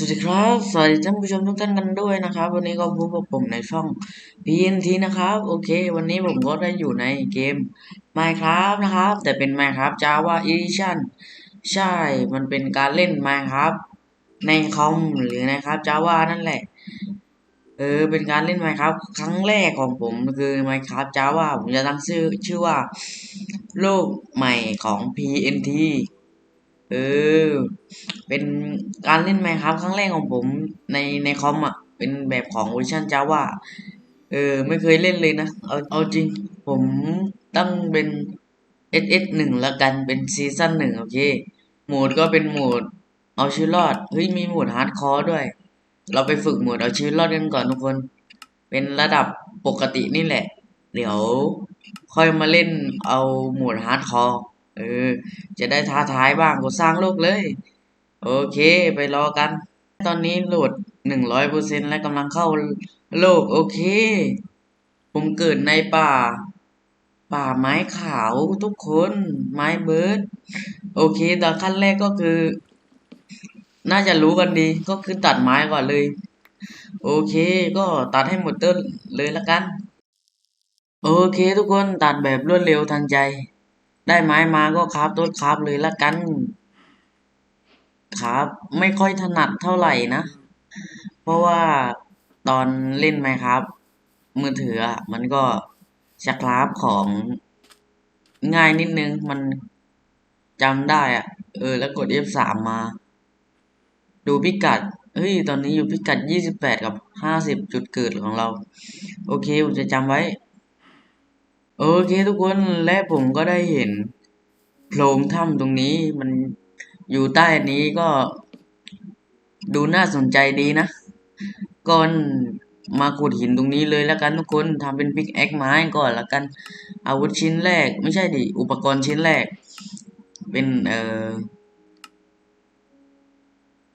สวัสดีครับ สวัสดีท่านผู้ชมทุกท่านกันด้วยนะครับ วันนี้ก็พบกับผมในช่อง PNT นะครับ โอเค วันนี้ผมก็ได้อยู่ในเกม Minecraft นะครับ แต่เป็น Minecraft Java Edition ใช่ มันเป็นการเล่น Minecraft ในคอมหรือนะครับ Java นั่นแหละ เออ เป็นการเล่น Minecraft ครั้งแรกของผมคือ Minecraft Java ผมจะตั้งชื่อชื่อว่า โลกใหม่ของ PNT เออ เป็นการเล่น Minecraft ครั้งแรกของผมในในคอมอะ เป็นแบบของเวอร์ชัน Java เออ ไม่เคยเล่นเลยนะ เอาเอาจริง ผมตั้งเป็น SS หนึ่งละกันเป็นซีซั่นหนึ่งโอเค โหมดก็เป็นโหมด เอาชีวิตรอด เฮ้ย มีโหมดฮาร์ดคอร์ด้วย เราไปฝึกโหมดเอาชีวิตรอดกันก่อนทุกคน เป็นระดับปกตินี่แหละ เดี๋ยวค่อยมาเล่นเอาโหมดฮาร์ดคอร์ เออ จะได้ท้าทายบ้างก็สร้างโลกเลย โอเค ไปรอกัน ตอนนี้โหลดหนึ่งร้อยเปอร์เซ็นและกำลังเข้าโลก โอเค ผมเกิดในป่า ป่าไม้ขาวทุกคนไม้เบิร์ด โอเคแต่ขั้นแรกก็คือ น่าจะรู้กันดีก็คือตัดไม้ก่อนเลย โอเค ก็ตัดให้หมดต้นเลยละกัน โอเคทุกคนตัดแบบรวดเร็วทันใจ ได้ไม้มาก็คราฟต้นคราฟเลยละกัน ครับ ไม่ค่อยถนัดเท่าไหร่นะ เพราะว่าตอนเล่นไหมครับ มือถืออะมันก็จะคราฟของง่ายนิดนึงมันจำได้อะเออ แล้วกด F3 มา ดูพิกัดเฮ้ย ตอนนี้อยู่พิกัด 28 กับ 50 จุดเกิดของเรา โอเค ผมจะจำไว้ โอเคทุกคนและผมก็ได้เห็นโพรงถ้ำตรงนี้มันอยู่ใต้นี้ก็ดูน่าสนใจดีนะก่อนมาขุดหินตรงนี้เลยแล้วกันทุกคนทำเป็นพิกแอคไม้ก่อนแล้วกัน อาวุธชิ้นแรก ไม่ใช่ดิอุปกรณ์ชิ้นแรก เป็นเอ่อ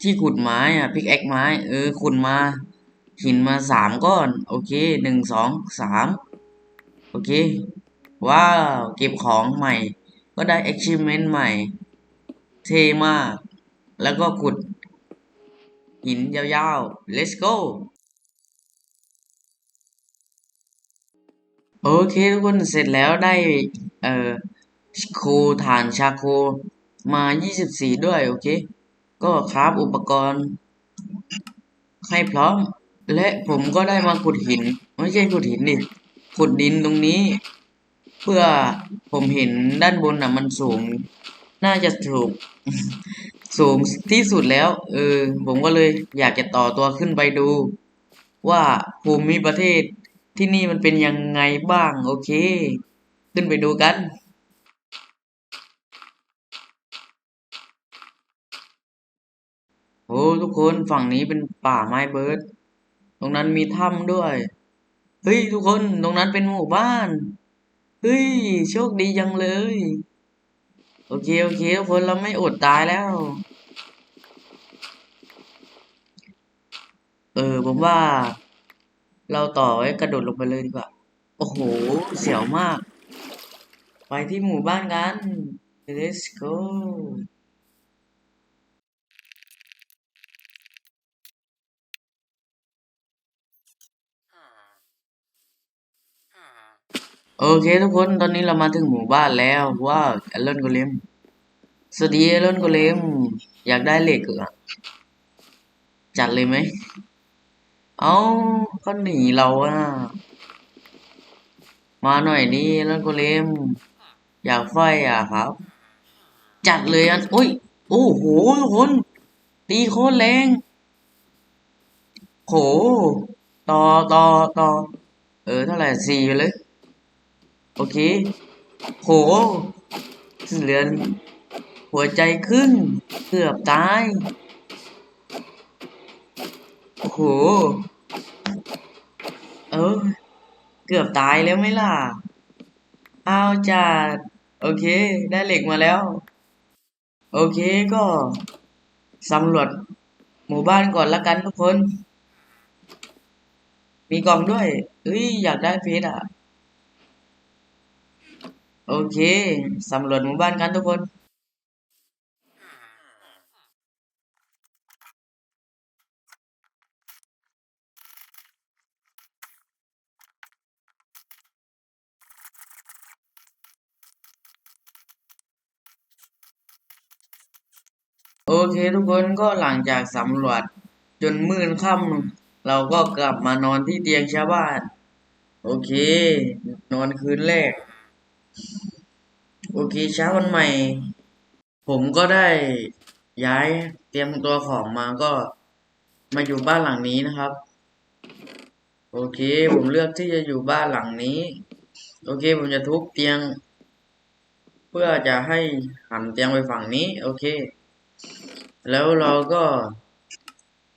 ที่ขุดไม้อะพิกแอคไม้ เออขุดมา หินมาสามก้อน โอเคหนึ่งสองสาม โอเค ว้าว เก็บของใหม่ ก็ได้ achievement ใหม่ เท่มาก แล้วก็ขุด หินยาวๆ let's go โอเคทุกคนเสร็จแล้วได้ เอ่อโคฐานชาโคมา 24 ด้วย โอเค ก็คราฟอุปกรณ์ให้พร้อม และผมก็ได้มาขุดหิน ไม่ใช่ขุดหินดิ ขุดดินตรงนี้ เพื่อผมเห็นด้านบนอะ มันสูง น่าจะถูก สูงที่สุดแล้ว เออ ผมก็เลยอยากจะต่อตัวขึ้นไปดู ว่าภูมิประเทศที่นี่มันเป็นยังไงบ้าง โอเค ขึ้นไปดูกันโอ้ทุกคนฝั่งนี้เป็นป่าไม้เบิร์ด ตรงนั้นมีถ้ำด้วย เฮ้ยทุกคนตรงนั้นเป็นหมู่บ้าน เฮ้ยโชคดีจังเลย โอเคโอเคทุกคนเราไม่อดตายแล้ว เออผมว่า เราต่อไว้กระโดดลงไปเลยดีกว่า โอ้โห เสียวมาก ไปที่หมู่บ้านกัน let's go โอเคทุกคนตอนนี้เรามาถึงหมู่บ้านแล้วว้าวแอลลอนโกเลมสวัสดีแอลลอนโกเลมอยากได้เหล็กเหรอจัดเลยไหมเอาก็หนีเราอะมาหน่อยดิแอลลนโกเลมอยากไฟอะครับ จัดเลยอันโอ้ยโอ้โหทุกคนตีโคตรแรงโหต่อต่อต่อเออเท่าไหร่สี่ไปเลย โอเค โหเหลือหัวใจครึ่งเกือบตาย โอ้โห เออ เกือบตายแล้วไหมล่ะ เอาจัดโอเค ได้เหล็กมาแล้ว โอเคก็สำรวจหมู่บ้านก่อนละกันทุกคน มีกล่องด้วยเอ้ย อยากได้เพชรอะ โอเค สำรวจหมู่บ้านกันทุกคน โอเคทุกคนก็หลังจากสำรวจจนมืดค่ำเราก็กลับมานอนที่เตียงชาวบ้าน โอเค นอนคืนแรก โอเคเช้าวันใหม่ ผมก็ได้ย้ายเตรียมตัวของมาก็มาอยู่บ้านหลังนี้นะครับ โอเค ผมเลือกที่จะอยู่บ้านหลังนี้ โอเค ผมจะทุบเตียง เพื่อจะให้หันเตียงไปฝั่งนี้ โอเค แล้วเราก็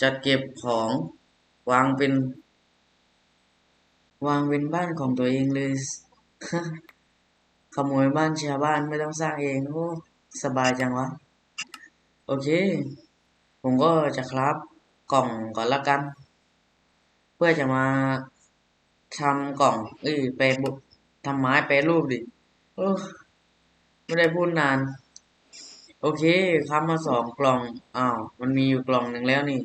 จัดเก็บของวางเป็น วางเป็นบ้านของตัวเองเลย ขโมยบ้านชาวบ้านไม่ต้องสร้างเองโอ้สบายจังวะ โอเค ผมก็จะครับกล่องก่อนละกัน เพื่อจะมาทำกล่องเอ้ยแปลบุทำไม้แปรรูปดิโอ้ไม่ได้พูดนาน โอเคครับมาสองกล่องอ้าวมันมีอยู่กล่องหนึ่งแล้วนี่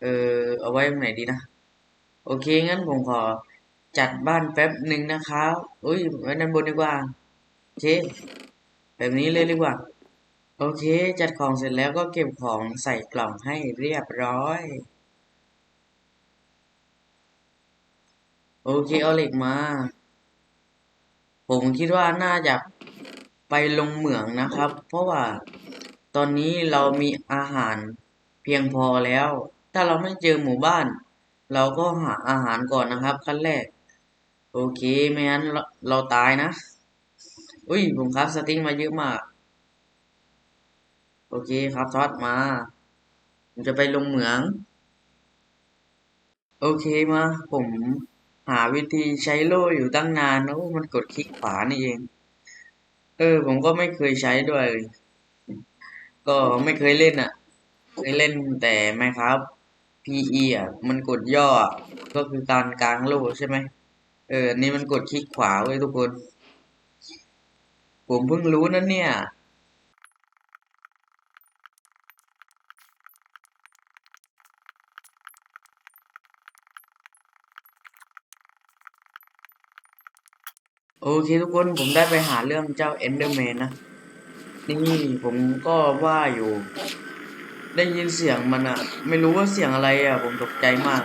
เออเอาไว้ตรงไหนดีนะ โอเคงั้นผมขอ จัดบ้านแป๊บหนึ่งนะครับอุ้ยไว้ด้านบนดีกว่าโอเค แบบนี้เลยดีกว่า โอเค จัดของเสร็จแล้วก็เก็บของใส่กล่องให้เรียบร้อย โอเค เอาเหล็กมา ผมคิดว่าน่าจะไปลงเหมืองนะครับ เพราะว่าตอนนี้เรามีอาหารเพียงพอแล้ว ถ้าเราไม่เจอหมู่บ้าน เราก็หาอาหารก่อนนะครับขั้นแรก โอเคไม่งั้นเราเราตายนะ อุ้ยผมครับสติ๊กมาเยอะมาก โอเคครับทอดมาผมจะไปลงเหมือง โอเคมา ผมหาวิธีใช้โล่อยู่ตั้งนานนะโอ้มันกดคลิกขวานี่เอง เออ ผมก็ไม่เคยใช้ด้วย ก็ไม่เคยเล่นอะ เคยเล่นแต่ไหมครับ PE อะ มันกดย่อ ก็คือการกลางโล่ใช่ไหม เออ นี่มันกดคลิกขวาเว้ยทุกคน ผมเพิ่งรู้นะเนี่ย โอเคทุกคนผมได้ไปหาเรื่องเจ้าเอนเดอร์แมนนะ นี่ผมก็ว่าอยู่ ได้ยินเสียงมันอะไม่รู้ว่าเสียงอะไรอะผมตกใจมาก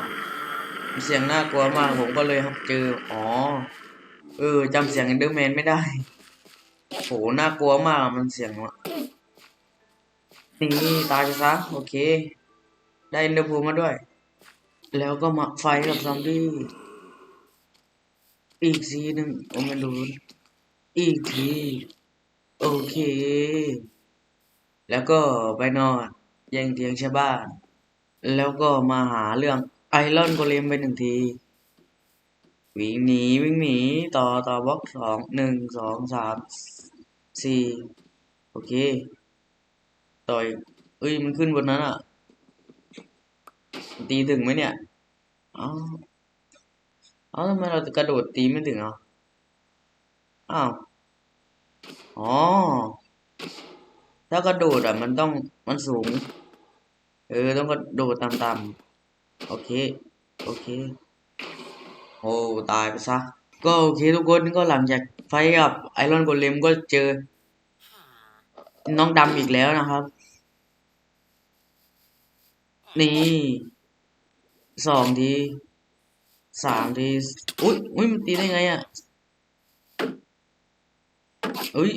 เสียงน่ากลัวมากผมก็เลยเจออ๋อเออจำเสียงเอนเดอร์แมนไม่ได้โหน่ากลัวมากมันเสียงวะนี่ตายไปซะโอเค ได้เอนเดอร์พูมาด้วย แล้วก็มาไฟกับซอมบี้อีกทีหนึ่งโอ้ไม่รู้อีกทีโอเค แล้วก็ไปนอนย่งเตียงชาวบ้าน แล้วก็มาหาเรื่อง ไอรอนโกเลมไปหนึ่งที วิ่งหนีวิ่งหนีต่อต่อบล็อกสองหนึ่งสองสามสี่โอเค ต่อยเอ้ยมันขึ้นบนนั้นอะ ตีถึงไหมเนี่ยอ๋อเอาทำไมเรากระโดดตีไม่ถึงอะอ้าวอ๋อถ้ากระโดดอะ มันต้องมันสูง เออ ต้องกระโดดต่ำๆ โอเค โอเค โอ้ตายไปซะ ก็โอเคทุกคนก็หลังจากไฟกับไอรอนโกเลมก็เจอ น้องดำอีกแล้วนะครับ นี่สองทีสามทีอุ้ยอุ้ยมันตีได้ไงอะอุ้ย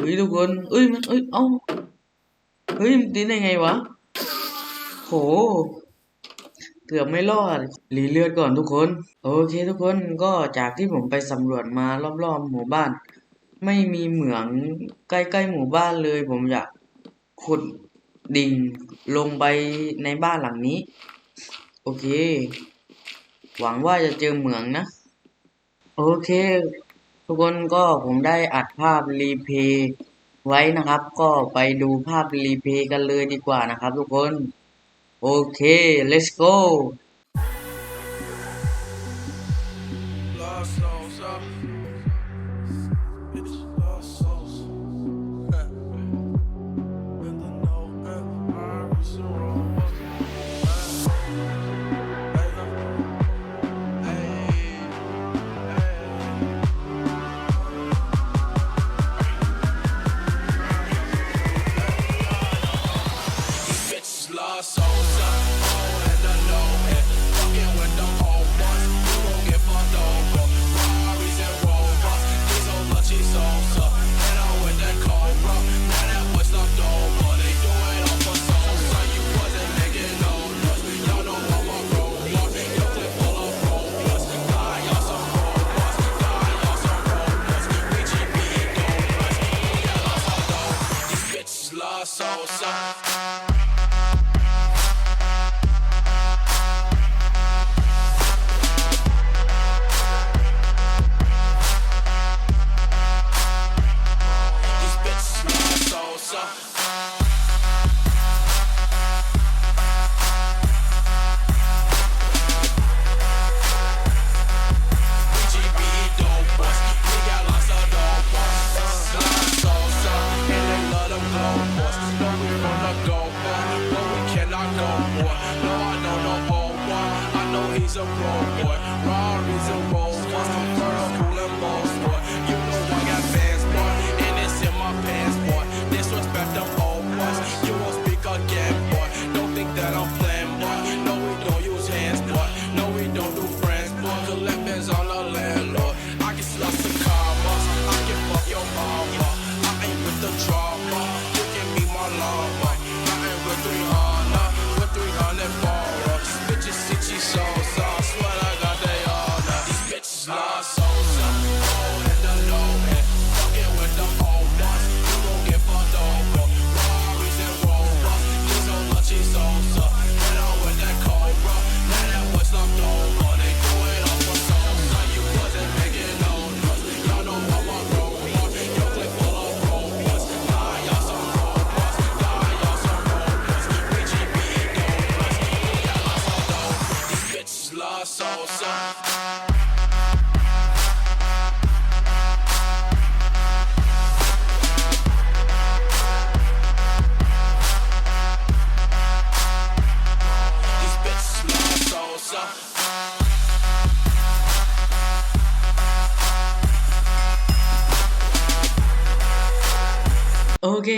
อุ้ยทุกคนอุ้ยมันอุ้ยเอ้า เฮ้ยมันตีได้ไงวะ โห เกือบไม่รอดรีเลือดก่อนทุกคน โอเคทุกคนก็จากที่ผมไปสำรวจมารอบๆหมู่บ้าน ไม่มีเหมืองใกล้ๆหมู่บ้านเลย ผมอยากขุดดิ่งลงไปในบ้านหลังนี้ โอเค หวังว่าจะเจอเหมืองนะ โอเค ทุกคนก็ผมได้อัดภาพรีเพย์ ไว้นะครับ ก็ไปดูภาพรีเพย์กันเลยดีกว่านะครับทุกคน โอเค let's go He's a raw boy. Raw is a raw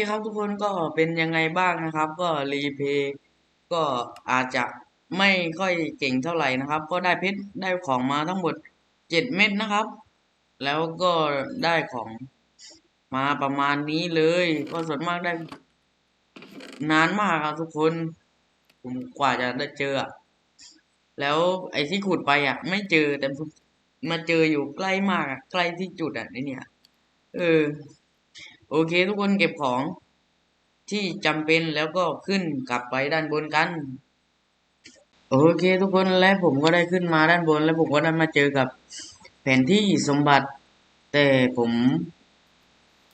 ครับทุกคนก็เป็นยังไงบ้างนะครับ ก็รีเพย์ก็อาจจะไม่ค่อยเก่งเท่าไหร่นะครับ ก็ได้เพชรได้ของมาทั้งหมดเจ็ดเม็ดนะครับ แล้วก็ได้ของมาประมาณนี้เลย ก็ส่วนมากได้ นานมากครับทุกคน ผมกว่าจะได้เจอ แล้วไอ้ที่ขุดไปอะ ไม่เจอแต่มาเจออยู่ใกล้มากอะใกล้ที่จุดอะไอเนี่ย เออ โอเคทุกคนเก็บของที่จำเป็นแล้วก็ขึ้นกลับไปด้านบนกัน โอเคทุกคนและผมก็ได้ขึ้นมาด้านบน แล้วผมก็ได้มาเจอกับแผนที่สมบัติ แต่ผม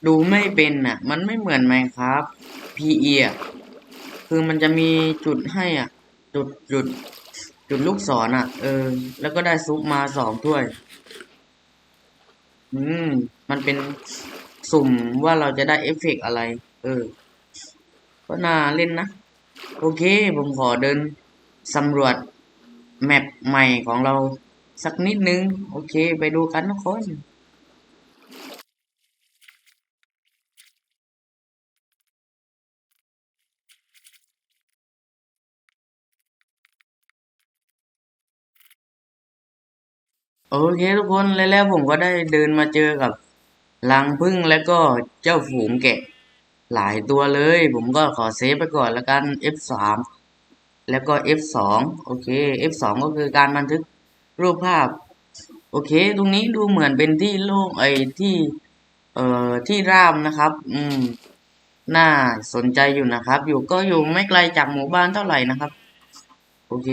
ดูไม่เป็นอะ มันไม่เหมือนไหมครับ PE อะคือมันจะมีจุดให้อะ จุดจุดจุดลูกศรอะ เออ แล้วก็ได้ซุปมาสองถ้วย อืม มันเป็น สุ่มว่าเราจะได้เอฟเฟกอะไร เออ ก็น่าเล่นนะ โอเค ผมขอเดินสำรวจแมปใหม่ของเราสักนิดนึง โอเค ไปดูกันทุกคนโอเคทุกคนแล้วแล้วผมก็ได้เดินมาเจอกับ รังผึ้งแล้วก็เจ้าฝูงแกะ หลายตัวเลย ผมก็ขอเซฟไปก่อนแล้วกัน F3 แล้วก็ F2 โอเค F2 ก็คือการบันทึกรูปภาพ โอเค ตรงนี้ดูเหมือนเป็นที่โล่งไอ้ที่ เอ่อ ที่ราบนะครับ อืม น่าสนใจอยู่นะครับ อยู่ก็อยู่ไม่ไกลจากหมู่บ้านเท่าไหร่นะครับ โอเค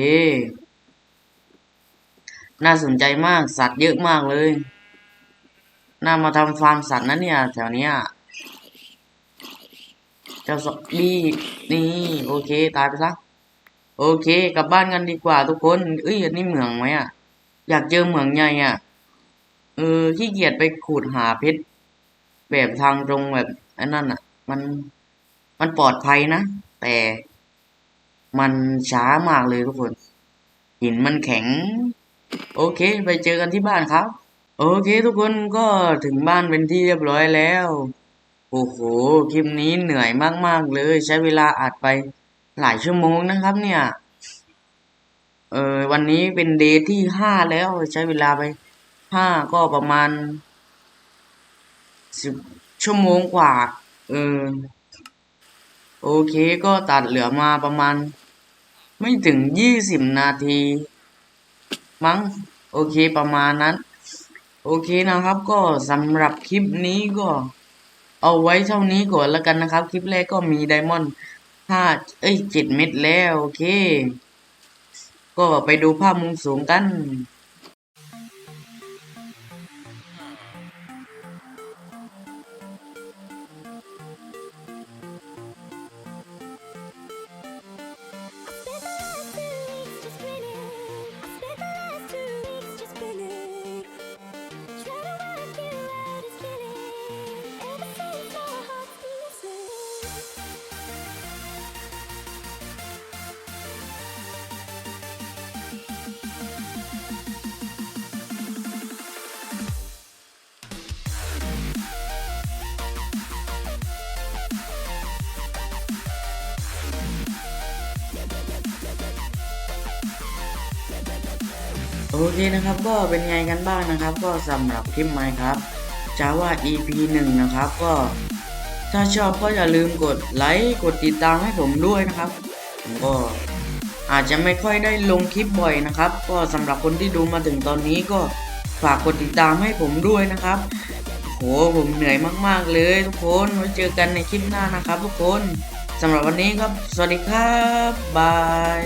น่าสนใจมาก สัตว์เยอะมากเลย น่ามาทำฟาร์มสัตว์นะเนี่ย แถวเนี้ยเจ้าสดีนี่ โอเค ตายไปซะโอเค กลับบ้านกันดีกว่าทุกคนเอ้ยอันนี้เหมืองไหมอะ อยากเจอเหมืองใหญ่อะเออขี้เกียจไปขูดหาเพชรแบบทางตรงแบบอันนั้นอะ มันมันปลอดภัยนะ แต่มันช้ามากเลยทุกคน หินมันแข็ง โอเค ไปเจอกันที่บ้านครับ โอเคทุกคนก็ถึงบ้านเป็นที่เรียบร้อยแล้ว โอ้โหคลิปนี้เหนื่อยมากๆเลย ใช้เวลาอัดไปหลายชั่วโมงนะครับ เนี่ยเออวันนี้เป็นเดย์ที่ห้าแล้วใช้เวลาไปห้าก็ประมาณสิบชั่วโมงกว่าเออโอเคก็ตัดเหลือมาประมาณ ไม่ถึงยี่สิบนาที มั้งโอเคประมาณนั้น โอเคนะครับ ก็สำหรับคลิปนี้ก็ เอาไว้เท่านี้ก่อนแล้วกันนะครับ คลิปแรกก็มีไดมอนด์ห้าเอ้ยเจ็ดเม็ดแล้ว โอเค ก็ไปดูภาพมุมสูงกัน โอเคนะครับก็เป็นไงกันบ้างนะครับ ก็สำหรับคลิปไมค์ครับจาว่า EP หนึ่งนะครับก็ ถ้าชอบก็อย่าลืมกดไลค์กดติดตามให้ผมด้วยนะครับผมก็อาจจะไม่ค่อยได้ลงคลิปบ่อยนะครับ ก็สำหรับคนที่ดูมาถึงตอนนี้ก็ฝากกดติดตามให้ผมด้วยนะครับโหผมเหนื่อยมากๆเลยทุกคนไว้เจอกันในคลิปหน้านะครับ ทุกคนสำหรับวันนี้ครับ สวัสดีครับบาย